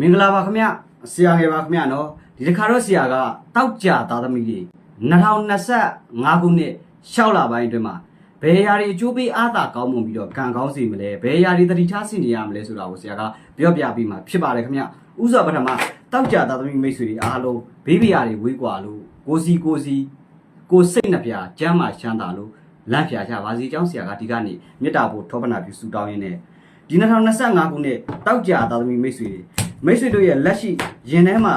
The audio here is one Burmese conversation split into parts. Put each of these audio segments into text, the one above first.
မင်္ဂလာပါခင်ဗျဆရာငယ်ပါခင်ဗျနော်ဒီတစ်ခါတော့ဆရာကတောက်ကြသားသမီးတွေ2025ခုနှစ်6လပိုင်းအတွင်းမှာဘယ်အရာတွေအကျိုးပေးအားသာကောင်းမွန်ပြီးတော့ကံကောင်းစေမလဲဘယ်အရာတွေတတိထားဆင်နေရမလဲဆိုတာကိုဆရာကပြောပြပြီးမှဖြစ်ပါတယ်ခင်ဗျဥစွာပထမတောက်ကြသားသမီးမိတ်ဆွေတွေအားလုံးဘေးဘီယာတွေဝေးကွာလို့ကိုစီကိုစီကိုစိတ်နှပြကျမ်းမာချမ်းသာလို့လန့်ဖြာကြပါစေကြောင်းဆရာကဒီကနေ့မေတ္တာပို့ထောပနာပြုဆုတောင်းရင်းနဲ့ဒီ2025ခုနှစ်တောက်ကြသားသမီးမိတ်ဆွေတွေ မိတ်ဆွေတို့ရဲ့လက်ရှိရင်ထဲမှာ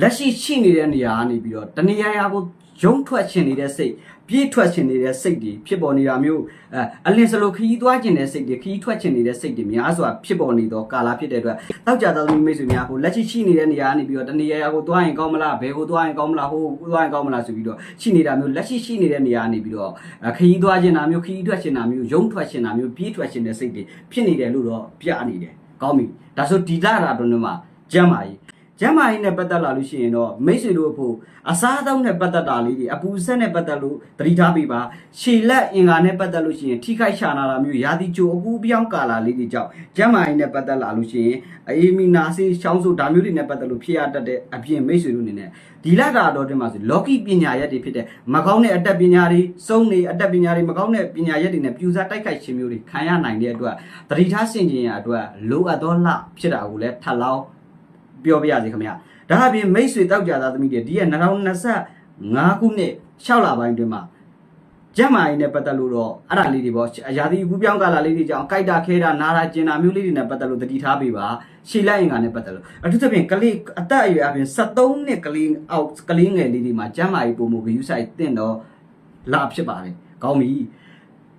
လက်ရှိရှိနေတဲ့နေရာကနေပြီးတော့တနေရာရာကိုရုံထွက်ချင်နေတဲ့စိတ်ပြေးထွက်ချင်နေတဲ့စိတ်တွေဖြစ်ပေါ်နေတာမျိုးအဲအလင်းစလိုခီးသွားချင်တဲ့စိတ်တွေခီးထွက်ချင်နေတဲ့စိတ်တွေများစွာဖြစ်ပေါ်နေတော့ကာလာဖြစ်တဲ့အတွက်တောက်ကြသားသမီးမိတ်ဆွေများကိုလက်ရှိရှိနေတဲ့နေရာကနေပြီးတော့တနေရာရာကိုသွားရင်ကောင်းမလားဘယ်ကိုသွားရင်ကောင်းမလားဟိုကိုသွားရင်ကောင်းမလားဆိုပြီးတော့ရှိနေတာမျိုးလက်ရှိရှိနေတဲ့နေရာကနေပြီးတော့ခီးသွားချင်တာမျိုးခီးထွက်ချင်တာမျိုးရုံထွက်ချင်တာမျိုးပြေးထွက်ချင်တဲ့စိတ်တွေဖြစ်နေတယ်လို့တော့ပြနေတယ် ကောင်းပြီဒါဆိုဒီလာတာတော့မှာကျမ်းမာရေး ကျမ်းမာရေးနဲ့ပတ်သက်လာလို့ရှိရင်တော့မိတ်ဆွေတို့အဖို့အစားအသောက်နဲ့ပတ်သက်တာလေးတွေအပူဆက်နဲ့ပတ်သက်လို့သတိထားပေးပါခြေလက်အင်္ဂါနဲ့ပတ်သက်လို့ရှိရင်ထိခိုက်ရှာနာတာမျိုးရာသီကြိုအကူပြောင်းကာလာလေးတွေကြောင့်ကျမ်းမာရေးနဲ့ပတ်သက်လာလို့ရှိရင်အေးမီနာဆေးချောင်းဆိုဒါမျိုးတွေနဲ့ပတ်သက်လို့ဖြစ်ရတတ်တဲ့အပြင်မိတ်ဆွေတို့အနေနဲ့ဒီလာတာတော့တင်ပါဆိုလော်ကီပညာရက်တွေဖြစ်တဲ့မကောင်းတဲ့အတတ်ပညာတွေစုံနေအတတ်ပညာတွေမကောင်းတဲ့ပညာရက်တွေနဲ့ပြူစားတိုက်ခိုက်ခြင်းမျိုးတွေခံရနိုင်တဲ့အတွက်သတိထားဆင်ခြင်ရအတွက်လိုအပ်သောလဖြစ်တာကိုလည်းထပ်လောင်း ပြောပြရစီခင်ဗျာဒါအပြင်မိတ်ဆွေတောက်ကြသားသမီးတွေဒီရဲ့2025ခုနှစ်6လပိုင်းတွင်မှာကျမ်းမာရေးနဲ့ပတ်သက်လို့တော့အဲ့ဒါလေးတွေပေါ့အရာဒီအခုပြောင်းကာလာလေးတွေကြောင့်ကြိုက်တာခဲတာနာတာကျင်တာမျိုးလေးတွေနဲ့ပတ်သက်လို့တတိထားပေးပါရှေ့လိုက်ရင်ကနဲ့ပတ်သက်လို့အထူးသဖြင့်ကလေးအသက်အရွယ်အပြင်73နှစ်ကလေးအောက်ကလေးငယ်လေးတွေမှာကျမ်းမာရေးပုံမှုဂယူဆိုင်တင့်တော့လာဖြစ်ပါတယ်ကောင်းပြီ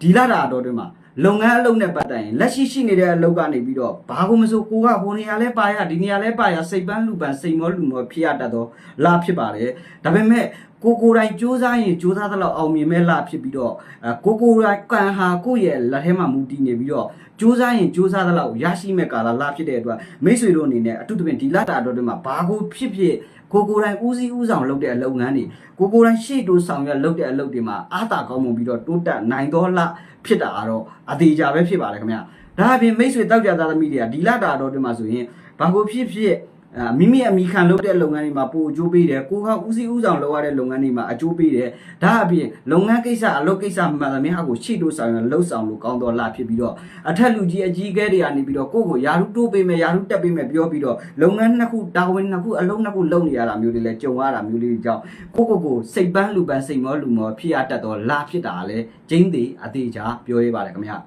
ဒီလာတာတော့တွင်မှာ လုပ်ငန်းအလုပ်နဲ့ပတ်သက်ရင်လက်ရှိရှိနေတဲ့အလုပ်ကနေပြီးတော့ဘာကိုမဆိုကိုကဟိုနေရာလဲပါရဒီနေရာလဲပါရစိတ်ပန်းလူပန်းစိတ်မောလူမောဖြစ်ရတတ်တော့လာဖြစ်ပါတယ်ဒါပေမဲ့ကိုကိုယ်တိုင်စူးစမ်းရင်စူးစမ်းသလောက်အောင်မြင်မဲ့လာဖြစ်ပြီးတော့အဲကိုကိုယ်တိုင်ကံဟာကိုယ့်ရဲ့လက်ထဲမှာမူတည်နေပြီးတော့ စူးစမ်းရင်စူးစမ်းသလောက်ရရှိမဲ့ကာလလာဖြစ်တဲ့အတွက်မိတ်ဆွေတို့အနေနဲ့အထူးသဖြင့်ဒီလတာတော်တွေမှာဘာကိုဖြစ်ဖြစ်ကိုကိုယ်တိုင်ဦးစီးဦးဆောင်လုပ်တဲ့အလုပ်ငန်းတွေကိုကိုယ်တိုင်ရှေ့တိုးဆောင်ရွက်လုပ်တဲ့အလုပ်တွေမှာအားတာကောင်းမှုပြီးတော့တိုးတက်နိုင်တော့လဖြစ်တာကတော့အသေးကြပဲဖြစ်ပါတယ်ခင်ဗျာဒါအပြင်မိတ်ဆွေတောက်ကြသားသမီးတွေကဒီလတာတော်တွေမှာဆိုရင်ဘာကိုဖြစ်ဖြစ်အာ မိမိအမိခံလုပ်တဲ့လုပ်ငန်းတွေမှာပို့အကျိုးပေးတယ်ကိုကဦးစီးဦးဆောင်လုပ်ရတဲ့လုပ်ငန်းတွေမှာအကျိုးပေးတယ်ဒါအပြင်လုပ်ငန်းကိစ္စအလုပ်ကိစ္စမှန်သမျှကိုရှေ့တိုးဆောင်ရလှုပ်ဆောင်လို့ကောင်းတော်လာဖြစ်ပြီးတော့အထက်လူကြီးအကြီးအကဲတွေကနေပြီးတော့ကိုယ့်ကိုယာရုတိုးပေးမယ်ယာရုတက်ပေးမယ်ပြောပြီးတော့လုပ်ငန်းနှစ်ခုတာဝန်နှစ်ခုအလုပ်နှစ်ခုလုပ်နေရတာမျိုးတွေလည်းကြုံရတာမျိုးလေးတွေကြောင့်ကိုကိုကိုစိတ်ပန်းလူပန်းစိတ်မောလူမောဖြစ်ရတတ်တော့လာဖြစ်တာလည်းကျင်းသေးအသေးချာပြောရပါတယ်ခင်ဗျာ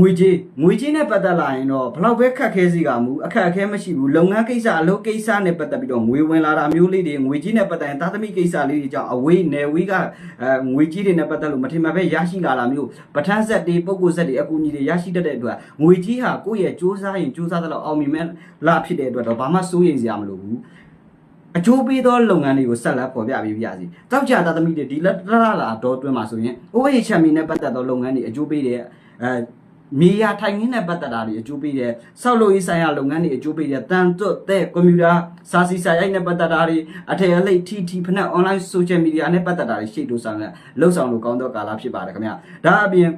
ငွေကြေးငွေကြေးနဲ့ပတ်သက်လာရင်တော့ဘလောက်ပဲခက်ခဲစီကမူအခက်အခဲမရှိဘူးလုပ်ငန်းကိစ္စအလုပ်ကိစ္စနဲ့ပတ်သက်ပြီးတော့ငွေဝင်လာတာမျိုးလေးတွေငွေကြေးနဲ့ပတ်သက်ရင်သားသမီးကိစ္စလေးတွေကြောင့်အဝေးနယ်ဝေးကအဲငွေကြေးတွေနဲ့ပတ်သက်လို့မထင်မှတ်ပဲရရှိလာတာမျိုးပဋ္ဌာန်းဆက်တွေပုံကိုဆက်တွေအကူအညီတွေရရှိတတ်တဲ့အတွက်ငွေကြေးဟာကိုယ့်ရဲ့စူးစမ်းရင်စူးစမ်းသလောက်အောင်မြင်မဲ့လာဖြစ်တဲ့အတွက်တော့ဘာမှစိုးရိမ်စရာမလိုဘူးအကျိုးပေးသောလုပ်ငန်းတွေကိုဆက်လက်ပေါ်ပြပေးပြစီ။တောက်ကြသားသမီးတွေဒီလက်တရလာတော့တွင်းမှာဆိုရင်ဥပဒေချက်မီနဲ့ပတ်သက်သောလုပ်ငန်းတွေအကျိုးပေးတဲ့အဲ မြေယာထိုင်ခင်းနဲ့ပတ်သက်တာတွေအကျိုးပေးတယ်။ဆောက်လုပ်ရေးဆိုင်ရာလုပ်ငန်းတွေအကျိုးပေးတယ်။တန်တွတ်တဲ့ကွန်ပျူတာစာစီစာရိုက်နဲ့ပတ်သက်တာတွေအထည်အလိပ် TT ဖက် online social media နဲ့ပတ်သက်တာတွေရှေ့တိုးဆောင်ရလှုပ်ဆောင်လို့ကောင်းသောကာလဖြစ်ပါတယ်ခင်ဗျာ။ဒါအပြင်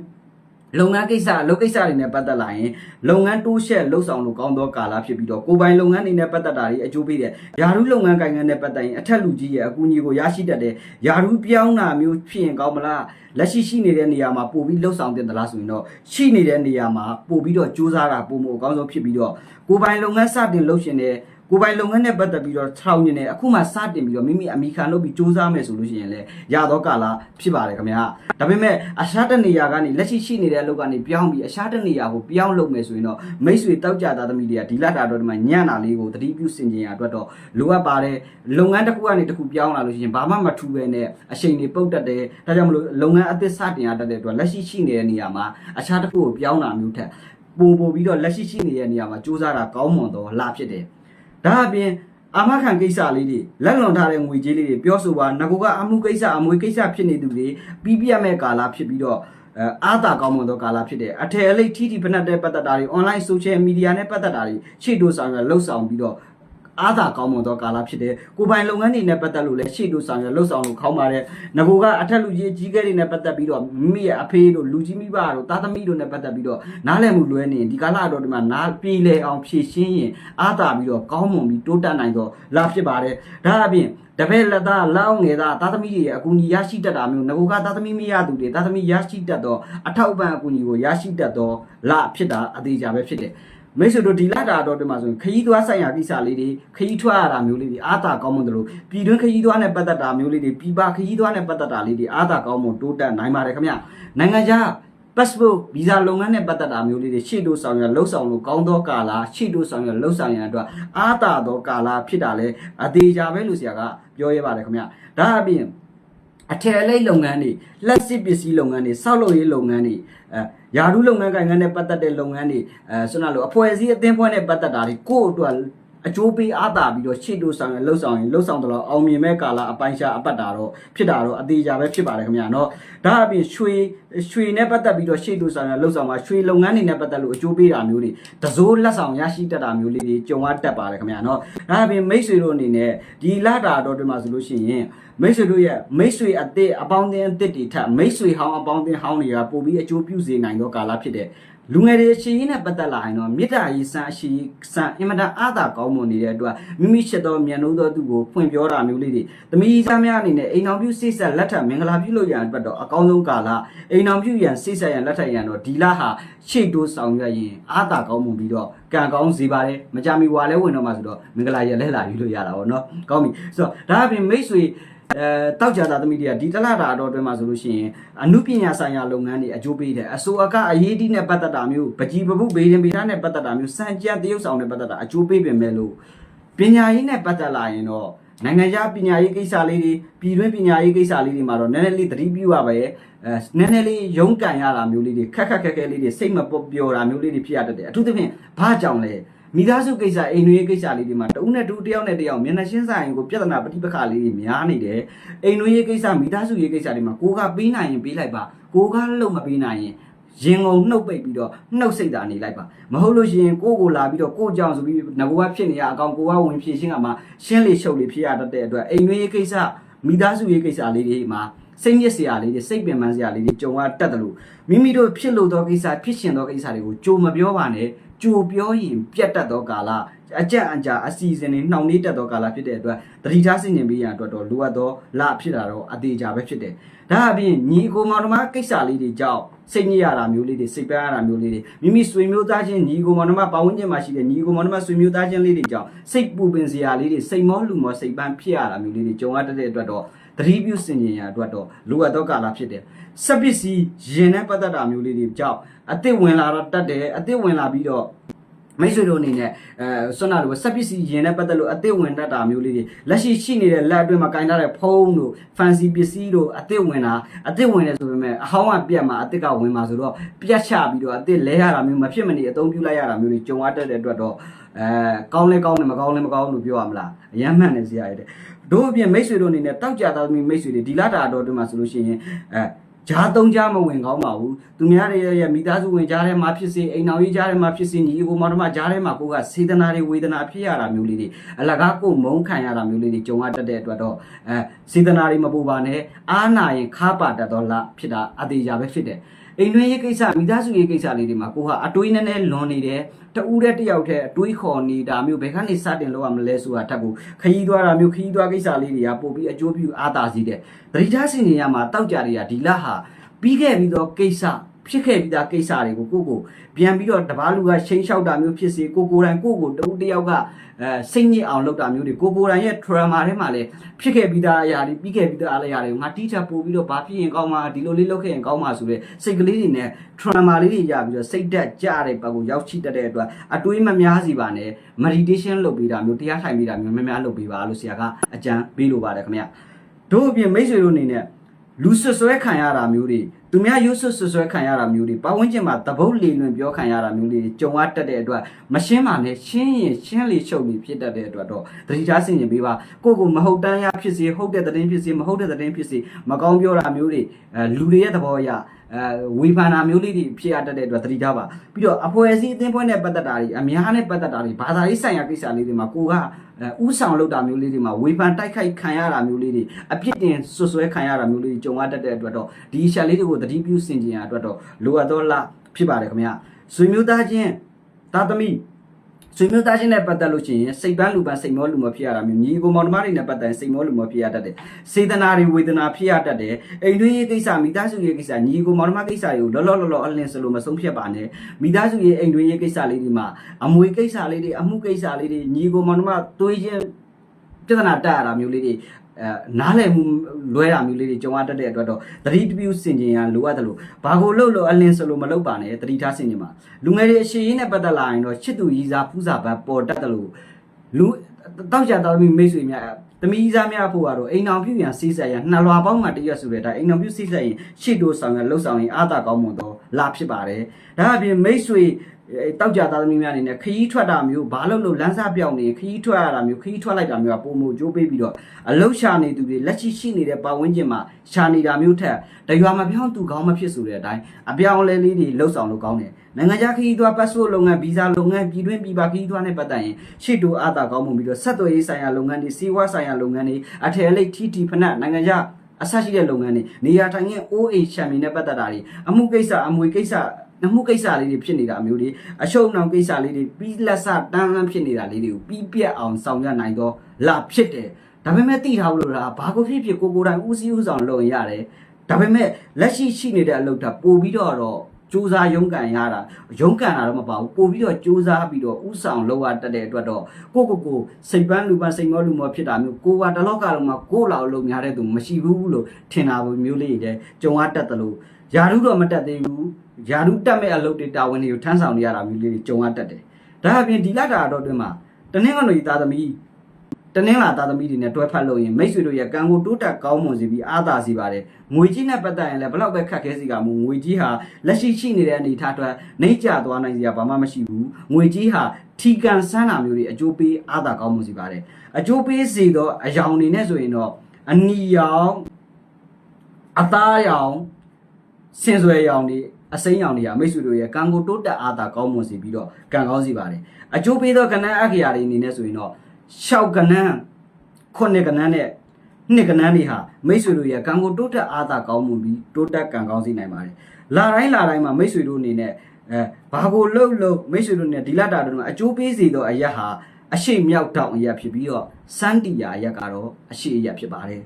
လုပ်ငန်းကိစ္စအလုပ်ကိစ္စတွေနဲ့ပတ်သက်လာရင်လုပ်ငန်းတိုးရှက်လှုပ်ဆောင်လို့ကောင်းသောကာလဖြစ်ပြီးတော့ကိုယ်ပိုင်လုပ်ငန်းတွေနဲ့ပတ်သက်တာတွေအကျိုးပေးတယ်။ယာရုလုပ်ငန်းကိုင်ငန်းနဲ့ပတ်သက်ရင်အထက်လူကြီးရဲ့အကူအညီကိုရရှိတတ်တယ်။ယာရုပြောင်းတာမျိုးဖြစ်ရင်ကောင်းမလား။လက်ရှိရှိနေတဲ့နေရာမှာပို့ပြီးလှုပ်ဆောင်တင်သလားဆိုရင်တော့ရှိနေတဲ့နေရာမှာပို့ပြီးတော့စူးစမ်းတာပုံမအကောင်းဆုံးဖြစ်ပြီးတော့ကိုယ်ပိုင်လုပ်ငန်းစတင်လုပ်ရှင်တဲ့ ကိုယ်ပိုင်လုပ်ငန်းနဲ့ပတ်သက်ပြီးတော့ထောင်နေတယ်အခုမှစတင်ပြီးတော့မိမိအမိခံလုပ်ပြီးစူးစမ်းမယ်ဆိုလို့ရှိရင်လည်းရတော့ကာလဖြစ်ပါတယ်ခင်ဗျာဒါပေမဲ့အရှားတနေရာကနေလက်ရှိရှိနေတဲ့အလုပ်ကနေပြောင်းပြီးအရှားတနေရာကိုပြောင်းလုပ်မယ်ဆိုရင်တော့မိတ်ဆွေတောက်ကြသားသမီးတွေကဒီလတာတော့ဒီမှာညံ့တာလေးကိုတတိပြုစင်ကြင်ရအတွက်တော့လိုအပ်ပါတယ်လုပ်ငန်းတစ်ခုကနေတစ်ခုပြောင်းလာလို့ရှိရင်ဘာမှမထူပဲနဲ့အချိန်တွေပုတ်တက်တယ်ဒါကြောင့်မလို့လုပ်ငန်းအသစ်စတင်ရတတ်တဲ့အတွက်လက်ရှိရှိနေတဲ့နေရာမှာအခြားတစ်ခုကိုပြောင်းတာမျိုးထက်ပို့ပို့ပြီးတော့လက်ရှိရှိနေတဲ့နေရာမှာစူးစမ်းတာကောင်းမွန်တော့လာဖြစ်တယ် ဒါအပြင်အာမခံကိစ္စလေးတွေလက်လွန်ထားတဲ့ငွေကြေးလေးတွေပြောဆိုပါငကိုကအမှုကိစ္စအမွေကိစ္စဖြစ်နေသူတွေပြီးပြတ်မဲ့ကာလဖြစ်ပြီးတော့အဲအားသာကောင်းမွန်သောကာလဖြစ်တယ်အထယ်အလိပ်ထီထီဖက်တဲ့ပတ်သက်တာတွေ online social media နဲ့ပတ်သက်တာတွေရှေ့တိုးဆောင်ရလှုပ်ဆောင်ပြီးတော့ အားသာကောင်းမွန်သောကာလဖြစ်တယ်ကိုပိုင်လုပ်ငန်းတွေနဲ့ပတ်သက်လို့လည်းရှေ့တို့ဆောင်ရလှုပ်ဆောင်လို့ခေါင်းပါတယ်ငကိုကအထက်လူကြီးကြီးကဲတွေနဲ့ပတ်သက်ပြီးတော့မိမိရဲ့အဖေတို့လူကြီးမိဘတို့သားသမီးတို့နဲ့ပတ်သက်ပြီးတော့နားလည်မှုလွဲနေရင်ဒီကာလတော့ဒီမှာနားပြေးလေအောင်ဖြည့်ရှင်းရင်အားသာပြီးတော့ကောင်းမွန်ပြီးတိုးတက်နိုင်သောလာဖြစ်ပါတယ်ဒါအပြင်တပည့်လက်သားလောင်းငယ်သားသားသမီးတွေရဲ့အကူအညီရရှိတတ်တာမျိုးငကိုကသားသမီးမရသူတွေသားသမီးရရှိတတ်သောအထောက်အပံ့အကူအညီကိုရရှိတတ်သောလာဖြစ်တာအသေးကြပဲဖြစ်တယ် မိတ်ဆွေတို့ဒီလာတာတော့ဒီမှာဆိုရင်ခရီးသွားဆိုင်ရာကိစ္စလေးတွေခရီးထွက်ရတာမျိုးလေးတွေအားသာကောင်းမွန်တယ်လို့ပြည်တွင်းခရီးသွားနဲ့ပတ်သက်တာမျိုးလေးတွေပြည်ပခရီးသွားနဲ့ပတ်သက်တာလေးတွေအားသာကောင်းမွန်တိုးတက်နိုင်ပါတယ်ခင်ဗျနိုင်ငံခြား passport visa လုပ်ငန်းနဲ့ပတ်သက်တာမျိုးလေးတွေရှေ့တို့ဆောင်ရလှုပ်ဆောင်လို့ကောင်းသောကာလရှေ့တို့ဆောင်ရလှုပ်ဆောင်ရတဲ့အတွက်အားသာသောကာလဖြစ်တာလဲအသေးကြပဲလို့ဆရာကပြောရပါတယ်ခင်ဗျဒါအပြင် အထည်အလိပ်လုပ်ငန်းတွေလက်စစ်ပစ္စည်းလုပ်ငန်းတွေစောက်လုပ်ရေးလုပ်ငန်းတွေအဲယာရုလုပ်ငန်းကိုင်ငန်းနဲ့ပတ်သက်တဲ့လုပ်ငန်းတွေအဲဆွမ်းလို့အဖွဲ့အစည်းအသင်းဖွဲ့နဲ့ပတ်သက်တာတွေကိုယ့်အတွက်အကျိုးပေးအားသာပြီးတော့ရှေ့တို့ဆောင်ရလှုပ်ဆောင်ရင်လှုပ်ဆောင်တော့အောင်မြင်မဲ့ကာလအပိုင်းခြားအပတ်တာတော့ဖြစ်တာတော့အသေးကြပဲဖြစ်ပါတယ်ခင်ဗျာเนาะဒါအပြင်ရွှေရွှေနဲ့ပတ်သက်ပြီးတော့ရှေ့တို့ဆောင်ရလှုပ်ဆောင်မှာရွှေလုပ်ငန်းတွေနဲ့ပတ်သက်လို့အကျိုးပေးတာမျိုးတွေတစိုးလက်ဆောင်ရရှိတတ်တာမျိုးလေးတွေကြုံရတတ်ပါတယ်ခင်ဗျာเนาะဒါအပြင်မိတ်ဆွေတို့အနေနဲ့ဒီလာတာတော့ဒီမှာဆိုလို့ရှိရင် မိတ်ဆွေတို့ရဲ့မိတ်ဆွေအသစ်အပေါင်းအသင်းအသစ်တွေထက်မိတ်ဆွေဟောင်းအပေါင်းအသင်းဟောင်းတွေကပို့ပြီးအကျိုးပြုစေနိုင်သောကာလဖြစ်တဲ့လူငယ်တွေရှည်ရင်းနဲ့ပတ်သက်လာရင်တော့မေတ္တာရေးစံအရှိစံအင်မတန်အားသာကောင်းမွန်နေတဲ့အတွက်မိမိရှိသောမြန်လို့သောသူကိုဖွင့်ပြောတာမျိုးလေးတွေသမီးသားများအနေနဲ့အိမ်အောင်ပြုစိတ်ဆက်လက်ထပ်မင်္ဂလာပြုလို့ရန်အတွက်တော့အကောင်းဆုံးကာလအိမ်အောင်ပြုရန်စိတ်ဆက်ရန်လက်ထပ်ရန်တော့ဒီလဟာရှေ့တိုးဆောင်ရွက်ရင်အားသာကောင်းမွန်ပြီးတော့ကံကောင်းစေပါတယ်မကြမီဝါလဲဝင်တော့မှဆိုတော့မင်္ဂလာရက်လဲလာယူလို့ရတာပေါ့နော်ကောင်းပြီဆိုတော့ဒါအပြင်မိတ်ဆွေအဲတောက်ကြတာသမီးတွေကဒီတလတာတော့အတွင်းမှာဆိုလို့ရှိရင်အမှုပညာဆိုင်ရာလုပ်ငန်းတွေအကျိုးပေးတယ်အစိုးအကအရေးကြီးနဲ့ပတ်သက်တာမျိုးပကြီးပပုဘေးရင်ဘေးသားနဲ့ပတ်သက်တာမျိုးစံကြက်တရုပ်ဆောင်နဲ့ပတ်သက်တာအကျိုးပေးပင်မဲ့လို့ပညာရေးနဲ့ပတ်သက်လာရင်တော့ နိုင်ငံခြားပညာရေးကိစ္စလေးတွေပြည်တွင်းပညာရေးကိစ္စလေးတွေမှာတော့နည်းနည်းလေးသတိပြုရပါရဲ့အဲနည်းနည်းလေးရုန်းကန်ရတာမျိုးလေးတွေခက်ခက်ခက်ခဲလေးတွေစိတ်မပေါ်ပျော်တာမျိုးလေးတွေဖြစ်ရတတ်တယ်အထူးသဖြင့်ဘာကြောင့်လဲမိသားစုကိစ္စအိမ်တွေကိစ္စလေးတွေမှာတဦးနဲ့တူတယောက်နဲ့တယောက်မျက်နှာချင်းဆိုင်ကိုပြဿနာပဋိပက္ခလေးတွေများနေတယ်အိမ်တွေကိစ္စမိသားစုရေးကိစ္စတွေမှာကိုကပေးနိုင်ရင်ပေးလိုက်ပါကိုကလုံမပေးနိုင်ရင် ရင်ကုန်နှုတ်ပိတ်ပြီးတော့နှုတ်စိတ်တာနေလိုက်ပါမဟုတ်လို့ရှိရင်ကိုကိုလာပြီးတော့ကိုကြောင်ဆိုပြီးငကိုကဖြစ်နေရအကောင်ကိုကဝင်ဖြစ်ရှင်းကမှရှင်းလေရှုပ်လေဖြစ်ရတတ်တဲ့အတွက်အိမ်တွေကိစ္စမိသားစုရေးကိစ္စလေးတွေမှာစိတ်ညစ်စရာလေးတွေစိတ်ပင်ပန်းစရာလေးတွေကြုံရတတ်တယ်လို့မိမိတို့ဖြစ်လို့သောကိစ္စဖြစ်ရှင်သောကိစ္စတွေကိုကြိုမပြောပါနဲ့ကြိုပြောရင်ပြတ်တတ်သောကာလ အကြက်အကြာအစီအစဉ်တွေနှောင့်နှေးတတ်သောကာလဖြစ်တဲ့အတွက်တတိထားစင်ကျင်ပေးရအတွက်တော့လိုအပ်သောလဖြစ်တာတော့အသေးကြပဲဖြစ်တယ်။ဒါအပြင်ညီအကိုမောင်နှမကိစ္စလေးတွေကြောင့်စိတ်ညစ်ရတာမျိုးလေးတွေစိတ်ပန်းရတာမျိုးလေးတွေမိမိဆွေမျိုးသားချင်းညီအကိုမောင်နှမပတ်ဝန်းကျင်မှာရှိတဲ့ညီအကိုမောင်နှမဆွေမျိုးသားချင်းလေးတွေကြောင့်စိတ်ပူပင်စရာလေးတွေစိတ်မောလူမောစိတ်ပန်းဖြစ်ရတာမျိုးလေးတွေကြုံရတတ်တဲ့အတွက်တော့သတိပြုစင်ကျင်ရအတွက်တော့လိုအပ်သောကာလဖြစ်တယ်။စက်ပစ္စည်းရင်နဲ့ပတ်သက်တာမျိုးလေးတွေကြောင့်အစ်စ်ဝင်လာတော့တတ်တယ်အစ်စ်ဝင်လာပြီးတော့ မိတ်ဆွေတို့အနေနဲ့အဲဆွမ်းနာလိုဆက်ပစ္စည်းရင်နဲ့ပတ်သက်လို့အသစ်ဝင်တတ်တာမျိုးလေးတွေလက်ရှိရှိနေတဲ့လက်အတွင်းမှာကင်ထားတဲ့ဖုန်းတို့ fancy ပစ္စည်းတို့အသစ်ဝင်တာအသစ်ဝင်တယ်ဆိုပေမဲ့အဟောင်းကပြက်မှာအသစ်ကဝင်မှာဆိုတော့ပြက်ချပြီးတော့အသစ်လဲရတာမျိုးမဖြစ်မနေအသုံးပြုလိုက်ရတာမျိုးတွေကြုံရတတ်တဲ့အတွက်တော့အဲကောင်းလဲကောင်းတယ်မကောင်းလဲမကောင်းလို့ပြောရမလားအယမ်းမှန်တယ်ဆရာရဲ့တို့အပြင်မိတ်ဆွေတို့အနေနဲ့တောက်ကြသားသမီးမိတ်ဆွေတွေဒီလာတာတော့တို့မှာဆိုလို့ရှိရင်အဲ ဂျားသုံးကြားမဝင်ကောင်းပါဘူးသူများတွေရဲ့မိသားစုဝင်ကြားထဲမှာဖြစ်စေအိမ်တော်ကြီးကြားထဲမှာဖြစ်စေညီအကိုမောင်နှမကြားထဲမှာကိုကစေတနာတွေဝေဒနာဖြစ်ရတာမျိုးလေးတွေအလကားကိုမုန်းခံရတာမျိုးလေးတွေကြုံရတတ်တဲ့အတွက်တော့အဲစေတနာတွေမပူပါနဲ့အားနာရင်ခါပါတတ်တော့လားဖြစ်တာအသေးကြပဲဖြစ်တယ် အိမ်တွင်းရေးကိစ္စမိသားစုရေးကိစ္စလေးတွေမှာကိုဟာအတွေးနဲ့နဲ့လွန်နေတယ်တူးတဲ့တယောက်တည်းအတွေးခေါ်နေတာမျိုးဘယ်ကနေစတင်လို့ရမလဲဆိုတာတက်ကိုခရီးသွားတာမျိုးခရီးသွားကိစ္စလေးတွေကပို့ပြီးအကျိုးပြုအားသာစေတယ်တတိထားစင်နေရမှာတောက်ကြတွေကဒီလဟာပြီးခဲ့ပြီးတော့ကိစ္စ ဖြစ်ခဲ့ပြီးသားကိစ္စတွေကိုကိုကိုပြန်ပြီးတော့တပားလူကချိန်လျှောက်တာမျိုးဖြစ်စေကိုကိုယ်တိုင်ကိုကိုတူတယောက်ကအဲစိတ်ညစ်အောင်လုပ်တာမျိုးတွေကိုကိုယ်တိုင်ရဲ့ trauma ထဲမှာလည်းဖြစ်ခဲ့ပြီးသားအရာတွေပြီးခဲ့ပြီးသားအရာတွေကိုငါတိကျပို့ပြီးတော့ဘာဖြစ်ရင်ကောင်းမှာဒီလိုလေးလုပ်ခဲ့ရင်ကောင်းမှာဆိုတဲ့စိတ်ကလေးတွေနဲ့ trauma လေးတွေရပြီးတော့စိတ်တက်ကြတဲ့ဘက်ကိုရောက်ချိတတ်တဲ့အတွက်အတွေးမများစီပါနဲ့ meditation လုပ်ပေးတာမျိုးတရားထိုင်ပေးတာမျိုးများများလုပ်ပေးပါလို့ဆရာကအကြံပေးလိုပါတယ်ခင်ဗျတို့အပြင်မိတ်ဆွေတို့အနေနဲ့လူဆွဆွဲခံရတာမျိုးတွေ သူများရုပ်ဆွဆွဆွဲခံရတာမျိုးတွေပတ်ဝန်းကျင်မှာတပုတ်လေလွင်ပြောခံရတာမျိုးတွေကြုံရတတ်တဲ့အတွက်မရှင်းပါနဲ့ရှင်းရင်ရှင်းလေချုပ်လေဖြစ်တတ်တဲ့အတွက်တော့သတိထားဆင်ခြင်ပေးပါကိုကိုမဟုတ်တမ်းရဖြစ်စေဟုတ်တဲ့သတင်းဖြစ်စေမဟုတ်တဲ့သတင်းဖြစ်စေမကောင်းပြောတာမျိုးတွေအဲလူတွေရဲ့သဘောအရအဲဝေဖန်တာမျိုးလေးတွေဖြစ်ရတတ်တဲ့အတွက်သတိထားပါပြီးတော့အဖွဲ့အစည်းအသင်းဖွဲ့နဲ့ပတ်သက်တာတွေအများနဲ့ပတ်သက်တာတွေဘာသာရေးဆိုင်ရာကိစ္စလေးတွေမှာကိုကအဲ ဥဆောင်လောက်တာမျိုးလေးတွေမှာဝေဖန်တိုက်ခိုက်ခံရတာမျိုးလေးတွေအပြစ်တင်ဆွဆွဲခံရတာမျိုးလေးတွေကြုံရတတ်တဲ့အတွက်တော့ဒီအချက်လေးတွေကိုသတိပြုဆင်ခြင်ရအတွက်တော့လိုအပ်သောလားဖြစ်ပါတယ်ခင်ဗျာဆွေမျိုးသားချင်းသားသမီး ဆွေမျိုးသားချင်းနဲ့ပတ်သက်လို့ရှိရင်စိတ်ပန်းလူပန်းစိတ်မောလူမောဖြစ်ရတာမျိုးညီကိုမောင်နှမတွေနဲ့ပတ်သက်ရင်စိတ်မောလူမောဖြစ်ရတတ်တယ်စေတနာတွေဝေဒနာဖြစ်ရတတ်တယ်အိမ်တွင်းရေးကိစ္စမိသားစုရေးကိစ္စညီကိုမောင်နှမကိစ္စတွေကိုလောလောလောလောအလင်းစလို့မဆုံးဖြတ်ပါနဲ့မိသားစုရေးအိမ်တွင်းရေးကိစ္စလေးတွေမှာအမွေကိစ္စလေးတွေအမှုကိစ္စလေးတွေညီကိုမောင်နှမတွေးချင်းပြဿနာတက်ရတာမျိုးလေးတွေအဲ နားလည်မှုလွဲတာမျိုးလေးတွေကြုံရတတ်တဲ့အတွက်တော့သတိတပြူစင်ကျင်ရလိုအပ်တယ်လို့ဘာကိုလှုပ်လို့အလင်းစလို့မလှုပ်ပါနဲ့သတိထားစင်ကျင်ပါလူငယ်တွေအရှိရေးနဲ့ပတ်သက်လာရင်တော့ချစ်သူရည်စားဖူးစာဘတ်ပေါ်တတ်တယ်လို့လူတောက်ကြတော်သမီးမိတ်ဆွေများသမီးစားများဖို့ကတော့အိမ်အောင်ပြုရန်စီးဆက်ရန်နှလွာပေါင်းမှတရက်ဆိုတဲ့အတိုင်းအိမ်အောင်ပြုစီးဆက်ရင်ရှစ်တိုးဆောင်ရလှုပ်ဆောင်ရင်အာသာကောင်းမွန်တော့လာဖြစ်ပါတယ်ဒါအပြင်မိတ်ဆွေ တောက်ကြသားသမီးများအနေနဲ့ခရီးထွက်တာမျိုးဘာလို့လို့လမ်းစားပြောင်းနေခရီးထွက်ရတာမျိုးခရီးထွက်လိုက်တာမျိုးကပုံမကြိုးပေးပြီးတော့အလုရှာနေသူတွေလက်ရှိရှိနေတဲ့ပတ်ဝန်းကျင်မှာရှာနေတာမျိုးထက်တရွာမပြောင်းသူကောင်းမဖြစ်ဆိုတဲ့အတိုင်းအပြောင်းလဲလေးတွေလှုပ်ဆောင်လို့ကောင်းတယ်နိုင်ငံခြားခရီးသွား passport လုပ်ငန်းဗီဇာလုပ်ငန်းပြည်တွင်းပြည်ပခရီးသွားနဲ့ပတ်သက်ရင်ရှေ့တိုးအားသာကောင်းမှုပြီးတော့ဆက်သွယ်ရေးဆိုင်ရာလုပ်ငန်းတွေစီးပွားဆိုင်ရာလုပ်ငန်းတွေအထည်အလိပ်ထီထီဖနက်နိုင်ငံခြားအဆရှိတဲ့လုပ်ငန်းတွေနေရာထိုင်ရဲ့ OA ချန်ပီနဲ့ပတ်သက်တာတွေအမှုကိစ္စအမွေကိစ္စ အမှုကိစ္စလေးတွေဖြစ်နေတာမျိုးတွေအရှုံးအောင်ကိစ္စလေးတွေပြီးလက်ဆတန်းလန်းဖြစ်နေတာလေးတွေကိုပြီးပြတ်အောင်ဆောင်ရွက်နိုင်တော့လာဖြစ်တယ်ဒါပေမဲ့သိထားလို့လားဘာကိုဖြစ်ဖြစ်ကိုကိုယ်တိုင်ဦးစီးဦးဆောင်လုပ်ရင်ရတယ်ဒါပေမဲ့လက်ရှိရှိနေတဲ့အလုပ်တာပို့ပြီးတော့တော့စူးစမ်းရုန်းကန်ရတာရုန်းကန်တာတော့မပါဘူးပို့ပြီးတော့စူးစမ်းပြီးတော့ဥဆောင်လုပ်ရတတ်တဲ့အတွက်တော့ကိုကိုကိုစိတ်ပန်းလူပန်းစိတ်မောလူမောဖြစ်တာမျိုးကိုကတလောကလုံးမှာကိုလောက်လုံးများတဲ့သူမရှိဘူးလို့ထင်တာမျိုးလေးတွေကြုံရတတ်တယ်လို့ ယာရုတော့မတက်သေးဘူးယာရုတက်မဲ့အလုပ်တွေတာဝန်တွေကိုထမ်းဆောင်နေရတာမျိုးလေးတွေကြုံရတတ်တယ်ဒါအပြင်ဒီလတာတော့တွင်မှာတနင်္ဂနွေသားသမီးတနင်္လာသားသမီးတွေနဲ့တွဲဖက်လို့ရင်မိတ်ဆွေတို့ရဲ့ကံကိုတိုးတက်ကောင်းမွန်စေပြီးအားသာစေပါတယ်ငွေကြီးနဲ့ပတ်သက်ရင်လည်းဘလောက်ပဲခက်ခဲစီကမူငွေကြီးဟာလက်ရှိရှိနေတဲ့အနေအထားအတွက်နှိမ့်ကျသွားနိုင်စရာဘာမှမရှိဘူးငွေကြီးဟာထီကန်ဆန်းတာမျိုးတွေအကျိုးပေးအားသာကောင်းမွန်စေပါတယ်အကျိုးပေးစေတော့အယောင်နေနဲ့ဆိုရင်တော့အနီရောင်အသားရောင် စင်စွယ်ရောင်တွေအစိမ်းရောင်တွေကမိတ်ဆွေတို့ရဲ့ကံကိုတိုးတက်အားသာကောင်းမွန်စေပြီးတော့ကံကောင်းစေပါတယ်အကျိုးပေးသောကဏ္ဍအခရာတွေအနေနဲ့ဆိုရင်တော့ရှောက်ကဏ္ဍခုနှစ်ကဏ္ဍနဲ့နှစ်ကဏ္ဍတွေဟာမိတ်ဆွေတို့ရဲ့ကံကိုတိုးတက်အားသာကောင်းမွန်ပြီးတိုးတက်ကံကောင်းစေနိုင်ပါတယ်လာတိုင်းလာတိုင်းမှာမိတ်ဆွေတို့အနေနဲ့အဲဘာကိုလှုပ်လှုပ်မိတ်ဆွေတို့နဲ့ဒီလတာတို့မှာအကျိုးပေးစေသောအရက်ဟာအရှိမြောက်တောင်အရက်ဖြစ်ပြီးတော့စန်းတီယာအရက်ကတော့အရှိအရက်ဖြစ်ပါတယ်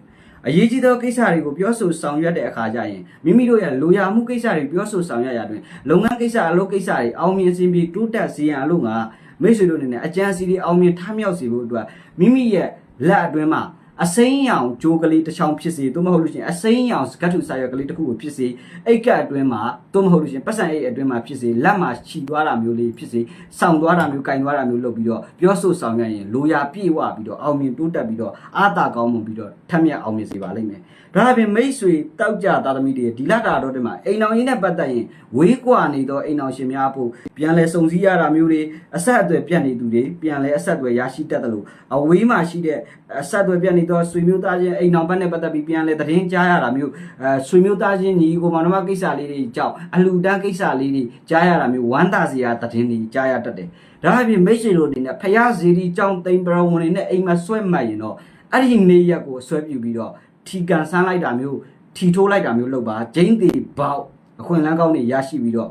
အရေးကြီးသောကိစ္စတွေကိုပြောဆိုဆောင်ရွက်တဲ့အခါကျရင်မိမိတို့ရဲ့လိုရာမှုကိစ္စတွေပြောဆိုဆောင်ရွက်ရတွင်လုပ်ငန်းကိစ္စအလုပ်ကိစ္စတွေအောင်မြင်စေပြီးတိုးတက်စေရန်အလို့ငါမိတ်ဆွေတို့အနေနဲ့အကြံစီတွေအောင်မြင်ထမြောက်စေဖို့အတွက်မိမိရဲ့လက်အတွင်းမှာ အစိမ်းရောင်ကြိုးကလေးတစ်ချောင်းဖြစ်စေသို့မဟုတ်လို့ရှိရင်အစိမ်းရောင်စကတ်ထူစာရွက်ကလေးတစ်ခုကိုဖြစ်စေအိတ်ကတ်အတွင်းမှာသို့မဟုတ်လို့ရှိရင်ပတ်စံအိတ်အတွင်းမှာဖြစ်စေလက်မှာခြီသွားတာမျိုးလေးဖြစ်စေစောင်သွားတာမျိုးကင်သွားတာမျိုးလုပ်ပြီးတော့ပြောဆိုဆောင်ရွက်ရင်လိုရာပြည့်ဝပြီးတော့အောင်မြင်တိုးတက်ပြီးတော့အားသာကောင်းမွန်ပြီးတော့ထက်မြက်အောင်မြင်စေပါလိမ့်မယ်ဒါအပြင်မိတ်ဆွေတောက်ကြသားသမီးတွေဒီလတာတော့ဒီမှာအိမ်အောင်ရင်းနဲ့ပတ်သက်ရင်ဝေးကွာနေသောအိမ်အောင်ရှင်များဖို့ပြန်လဲစုံစည်းရတာမျိုးတွေအဆက်အသွယ်ပြတ်နေသူတွေပြန်လဲအဆက်အသွယ်ရရှိတတ်တယ်လို့အဝေးမှာရှိတဲ့အဆက်အသွယ်ပြတ်နေသောဆွေမျိုးသားချင်းအိမ်အောင်ဘက်နဲ့ပတ်သက်ပြီးပြန်လဲသတင်းကြားရတာမျိုးအဲဆွေမျိုးသားချင်းညီကိုမောင်နှမကိစ္စလေးတွေကြောင့်အလူတန်းကိစ္စလေးတွေကြားရတာမျိုးဝမ်းသာစရာသတင်းတွေကြားရတတ်တယ်ဒါအပြင်မိတ်ဆွေတို့အနေနဲ့ဖယားဇီရီကြောင့်တိမ်ပရဝဝင်နဲ့အိမ်မှာဆွဲမှတ်ရင်တော့အဲ့ဒီနေရက်ကိုဆွဲပြူပြီးတော့ ထီကန်ဆန်းလိုက်တာမျိုးထီထိုးလိုက်တာမျိုးလုပ်ပါဂျိန်းသေးပေါက်အခွင့်အလမ်းကောင်းတွေရရှိပြီးတော့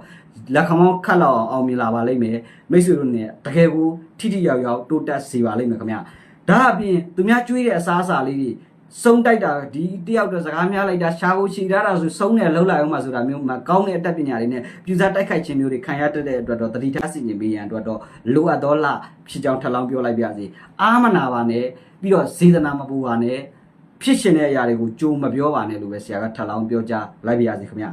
လက်ခမောင်းခတ်လောက်အောင်အောင်မြင်လာပါလိမ့်မယ်မိတ်ဆွေတို့နဲ့တကယ်ကိုထိထိရောက်ရောက်တိုးတက်စေပါလိမ့်မယ်ခင်ဗျာဒါအပြင်သူများကျွေးတဲ့အစားအစာလေးတွေစုံတိုက်တာဒီတယောက်တော့စကားများလိုက်တာရှားဖို့ချီထားတာဆိုစုံတယ်လှုပ်လိုက်အောင်မှဆိုတာမျိုးမှာကောင်းတဲ့အတတ်ပညာတွေနဲ့ပြူစားတိုက်ခိုက်ခြင်းမျိုးတွေခံရတတ်တဲ့အတွက်တော့တတိထားစီရင်ပေးရန်အတွက်တော့လိုအပ်သောလဖြစ်ကြောင်းထပ်လောင်းပြောလိုက်ပါစီအာမနာပါနဲ့ပြီးတော့စေတနာမပူပါနဲ့ ဖြစ်ရှင်တဲ့အရာတွေကိုကြိုမပြောပါနဲ့လို့ပဲဆရာကထပ်လောင်းပြောကြားလိုက်ပါရစေခင်ဗျာ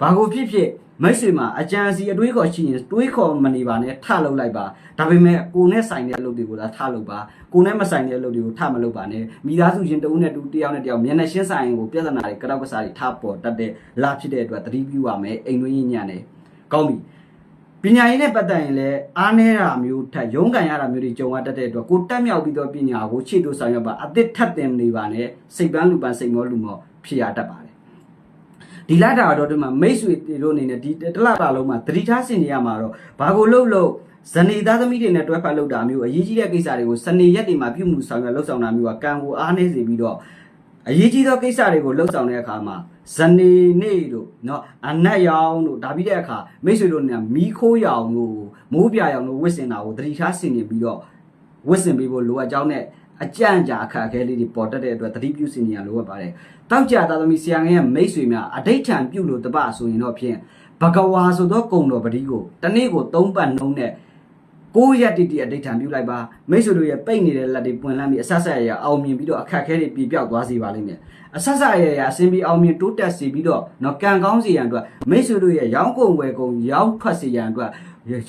ဘာကိုဖြစ်ဖြစ်မိတ်ဆွေမှာအကြံစီအတွေးခေါ်ရှိရင်တွေးခေါ်မနေပါနဲ့ထလုပ်လိုက်ပါဒါပေမဲ့ကိုနဲ့ဆိုင်တဲ့အလုပ်တွေကိုသာထလုပ်ပါကိုနဲ့မဆိုင်တဲ့အလုပ်တွေကိုထမလုပ်ပါနဲ့မိသားစုချင်းတဦးနဲ့တူတယောက်နဲ့တယောက်မျက်နှာရှင်းဆိုင်ကိုပြဿနာတွေကြောက်ကစားတွေထပေါ်တတ်တဲ့လာဖြစ်တဲ့အတွက်သတိပြုရမယ်အိမ်တွင်းညညနဲ့ကောင်းပြီ ပညာရေးနဲ့ပတ်သက်ရင်လည်းအားနည်းတာမျိုးထက်ရုန်းကန်ရတာမျိုးတွေကြုံရတတ်တဲ့အတွက်ကိုတက်မြောက်ပြီးတော့ပညာကိုခြေတိုးဆောင်ရွက်ပါအသစ်ထပ်တင်နေပါနဲ့စိတ်ပန်းလူပန်းစိတ်မောလူမောဖြစ်ရတတ်ပါတယ်ဒီလာတာတော့ဒီမှာမိတ်ဆွေတို့အနေနဲ့ဒီတလတာလုံးမှာသတိထားစင်နေရမှာတော့ဘာကိုလှုပ်လို့ဇနီးသားသမီးတွေနဲ့တွဲဖက်လုပ်တာမျိုးအရေးကြီးတဲ့ကိစ္စတွေကိုစနေရက်တွေမှာပြုမှုဆောင်ရွက်လှုပ်ဆောင်တာမျိုးကကံကိုအားနည်းစေပြီးတော့ အရေးကြီးသောကိစ္စတွေကိုလှုပ်ဆောင်တဲ့အခါမှာဇနီးနေ့တို့เนาะအနက်ရောင်တို့ဒါပြီးတဲ့အခါမိတ်ဆွေတို့နဲ့မီးခိုးရောင်တို့မိုးပြရောင်တို့ဝစ်စင်တာကိုသတိထားဆင်နေပြီးတော့ဝစ်စင်ပေးဖို့လိုအပ်ကြောင်းနဲ့အကြံကြာအခက်အခဲလေးတွေပေါ်တတ်တဲ့အတွက်သတိပြုဆင်နေရလိုအပ်ပါတယ်။တောက်ကြသားသမီးဆရာငယ်ရဲ့မိတ်ဆွေများအဋိဋ္ဌံပြုလို့တပဆိုရင်တော့ဖြင့်ဘဂဝါဆိုသောကုံတော်ပတိကိုတနေ့ကို၃ပတ်နှုံးနဲ့ ကိုရက်တိတိအဋိဋ္ဌံပြုလိုက်ပါမိတ်ဆွေတို့ရဲ့ပိတ်နေတဲ့လက်တွေပွင့်လန်းပြီးအဆက်ဆက်ရရအောင်မြင်ပြီးတော့အခက်အခဲတွေပြေပြောက်သွားစေပါလိမ့်မယ်အဆက်ဆက်ရရအစဉ်ပြီးအောင်မြင်တိုးတက်စေပြီးတော့နော်ကံကောင်းစေရန်အတွက်မိတ်ဆွေတို့ရဲ့ရောင်းကုန်ဝယ်ကုန်ရောင်းထွက်စေရန်အတွက်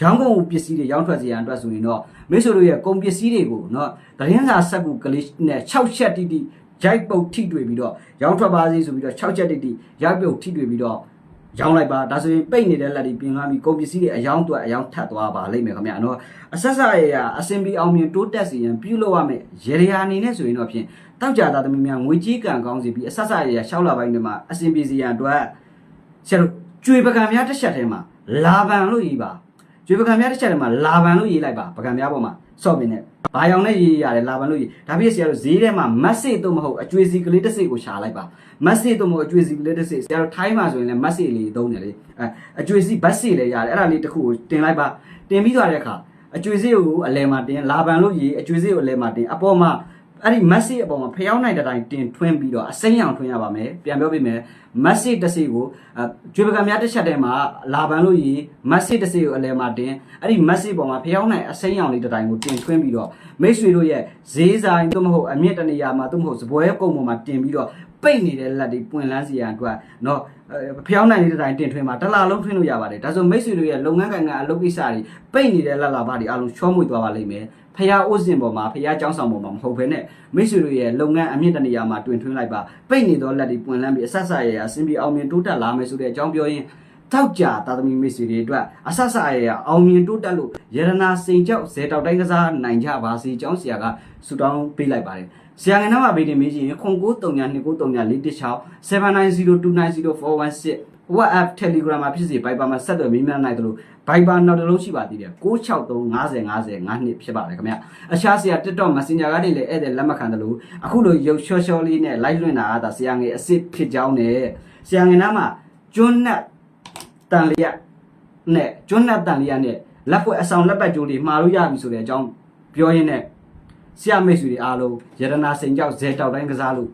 ရောင်းကုန်ပစ္စည်းတွေရောင်းထွက်စေရန်အတွက်ဆိုရင်တော့မိတ်ဆွေတို့ရဲ့ကုန်ပစ္စည်းတွေကိုနော်သတင်းစာစက်ကူကလေးနဲ့6ချက်တိတိရိုက်ပုတ်ထိတွေ့ပြီးတော့ရောင်းထွက်ပါစေဆိုပြီးတော့6ချက်တိတိရိုက်ပုတ်ထိတွေ့ပြီးတော့ ရောင်းလိုက်ပါဒါဆိုရင်ပိတ်နေတဲ့လက်တွေပြင်ကားပြီးကုန်ပစ္စည်းတွေအယောင်းအတွက်အယောင်းထပ်သွားပါလိမ့်မယ်ခင်ဗျာနော်အဆက်ဆက်ရရအစင်ပြီးအောင်မြင်တိုးတက်စီရင်ပြုလုပ်ရမယ်ရေရရာအနေနဲ့ဆိုရင်တော့ဖြင့်တောက်ကြသားသမီးများငွေကြီးကံကောင်းစီပြီးအဆက်ဆက်ရရရှောက်လာပိုင်းတွေမှာအစင်ပြေစီရန်အတွက်ဆရာတို့ကျွေပကံများတစ်ချက်ထဲမှာလာဗန်လို့ရေးပါကျွေပကံများတစ်ချက်ထဲမှာလာဗန်လို့ရေးလိုက်ပါပကံများပေါ်မှာစော့ပင်နဲ့ ဘာရောင်နဲ့ရေးရတယ်လာဗန်လို့ရေးဒါပြည့်ဆရာတို့ဈေးထဲမှာမတ်စစ်တော့မဟုတ်အကျွေစီကလေးတစ်စိတ်ကိုရှာလိုက်ပါမတ်စစ်တော့မဟုတ်အကျွေစီကလေးတစ်စိတ်ဆရာတို့ထိုင်းမှာဆိုရင်လည်းမတ်စစ်လေးသုံးတယ်လေအဲအကျွေစီဘတ်စစ်လည်းရတယ်အဲ့ဒါလေးတစ်ခုကိုတင်လိုက်ပါတင်ပြီးသွားတဲ့အခါအကျွေစီကိုအလဲမှာတင်လာဗန်လို့ရေးအကျွေစီကိုအလဲမှာတင်အပေါ်မှာ အဲ့ဒီမက်ဆေ့အပေါ်မှာဖျောင်းနိုင်တဲ့တိုင်းတင်ထွင်းပြီးတော့အစိမ်းရောင်ထွင်းရပါမယ်ပြန်ပြောပြမယ်မက်ဆေ့တစ်စိကိုအကျွေပကံများတစ်ချက်ထဲမှာလာပန်လို့ရေးမက်ဆေ့တစ်စိကိုအလဲမှာတင်အဲ့ဒီမက်ဆေ့ပေါ်မှာဖျောင်းနိုင်အစိမ်းရောင်လေးတစ်တိုင်းကိုတင်ထွင်းပြီးတော့မိတ်ဆွေတို့ရဲ့ဈေးဆိုင်သို့မဟုတ်အမြင့်တနေရာမှာသို့မဟုတ်စပွဲကုန်းပေါ်မှာတင်ပြီးတော့ပိတ်နေတဲ့လက်တွေပွင့်လန်းစီရန်အတွက်နော် ဖျောင်းနိုင်တဲ့တိုင်းတင်ထွင်းမှာတစ်လားလုံးထွင်းလို့ရပါတယ်ဒါဆိုမိတ်ဆွေတို့ရဲ့လုပ်ငန်းကိုင်ကအလုပ်ကိစ္စတွေပိတ်နေတဲ့လက်လာပါတွေအလုံးချောမွေ့သွားပါလိမ့်မယ်ဖះအိုးစင်ပေါ်မှာဖះကျောင်းဆောင်ပေါ်မှာမဟုတ်ဘဲနဲ့မိတ်ဆွေတို့ရဲ့လုပ်ငန်းအမြင့်တနေရာမှာတွင်ထွင်းလိုက်ပါပိတ်နေသောလက်တွေပွင့်လန်းပြီးအဆက်ဆက်ရရအစဉ်ပြေအောင်မြင်တိုးတက်လာမယ်ဆိုတဲ့အကြောင်းပြောရင်းတောက်ကြသာသမီမိတ်ဆွေတွေအတွက်အဆက်ဆက်ရရအောင်မြင်တိုးတက်လို့ရတနာစိန်ကြောက်ဇေတောက်တိုင်းကစားနိုင်ကြပါစေကျောင်းဆရာကဆုတောင်းပေးလိုက်ပါတယ် ဆရာငယ်နာမှာဗီဒီမေးချင်ရင်ခွန်9339494679029041 WhatsApp Telegram မှာဖြစ်စေ Viber မှာဆက်သွယ်မေးမြန်းနိုင်တယ်လို့ Viber နောက်တစ်လုံးရှိပါသေးတယ်663 50 50 52ဖြစ်ပါတယ်ခင်ဗျအခြားဆရာ TikTok Messenger ကနေလည်းဧည့်သည်လက်မခံတယ်လို့အခုလိုရုပ်ချောချောလေးနဲ့ live လွှင့်တာကဒါဆရာငယ်အစ်စ်ဖြစ်ကြောင်းနဲ့ဆရာငယ်နာမှာကျွန်းနဲ့တန်လျက်နဲ့ကျွန်းနဲ့တန်လျက်နဲ့လက်ဖွဲ့အဆောင်လက်ပတ်ကြိုးလေးမှာလို့ရပြီဆိုတဲ့အကြောင်းပြောရင်းနဲ့ ဆရာမိတ်ဆွေတွေအားလုံးယရနာစိန်ကြောက်ဇဲတောက်တိုင်းကစားလို့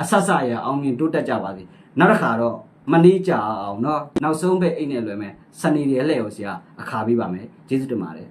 အဆက်ဆက်ရအောင်မြင်တိုးတက်ကြပါစေနောက်တစ်ခါတော့မနေကြအောင်เนาะနောက်ဆုံးပဲအိတ်နဲ့လွယ်မယ်စနေတွေအလဲကိုဆရာအခါပေးပါမယ်ကျေးဇူးတင်ပါတယ်